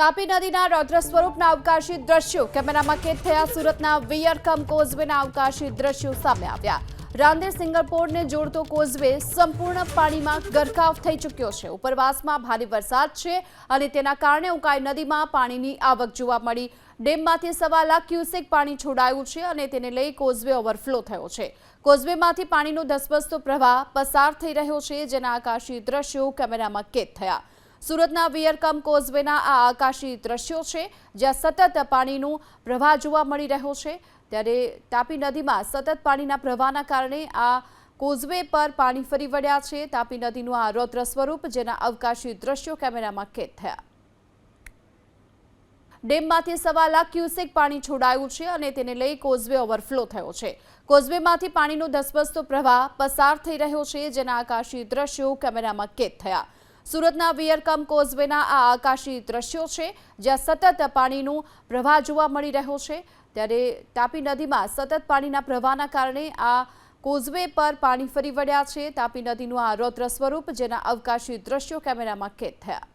તાપી નદીના રૌદ્ર સ્વરૂપના અવકાશી દ્રશ્યો. કેમેરામાં કેદ થયા સુરતના વિયરકમ કોઝવેના અવકાશી દ્રશ્યો સામે આવ્યા. રાંદેર સિંગરપોરને જોડતો કોઝવે સંપૂર્ણ પાણીમાં ગરકાવ થઈ ચૂક્યો છે. ઉપરવાસમાં ભારે વરસાદ છે અને તેના કારણે ઉકાઈ નદીમાં પાણીની આવક જોવા મળી. ડેમમાંથી સવા લાખ ક્યુસેક પાણી છોડાયું છે અને તેને લઈ કોઝવે ઓવરફ્લો થયો છે. કોઝવેમાંથી પાણીનો ધસબસતો પ્રવાહ પસાર થઈ રહ્યો છે, જેના આકાશી દ્રશ્યો કેમેરામાં કેદ થયા. સુરતના વિયરકમ કોઝવેના આ આકાશી દ્રશ્યો છે, જ્યાં સતત પાણીનું પ્રવાહ જોવા મળી રહ્યો છે. ત્યારે તાપી નદીમાં સતત પાણીના પ્રવાહના કારણે આ કોઝવે પર પાણી ફરી વળ્યા છે. તાપી નદીનું આ રૌદ્ર સ્વરૂપ, જેના અવકાશી દ્રશ્યો કેમેરામાં કેદ થયા. ડેમમાંથી સવા લાખ ક્યુસેક પાણી છોડાયું છે અને તેને લઈ કોઝવે ઓવરફ્લો થયો છે. કોઝવેમાંથી પાણીનો ધસબસતો પ્રવાહ પસાર થઈ રહ્યો છે, જેના આકાશી દ્રશ્યો કેમેરામાં કેદ થયા. સુરતના વિયરકમ કોઝવેના આ આકાશી દ્રશ્યો છે, જ્યાં સતત પાણીનો પ્રવાહ જોવા મળી રહ્યો છે. ત્યારે તાપી નદીમાં સતત પાણીના પ્રવાહના કારણે આ કોઝવે પર પાણી ફરી વળ્યા છે. તાપી નદીનું આ રૌદ્ર સ્વરૂપ, જેના અવકાશી દ્રશ્યો કેમેરામાં કેદ થયા.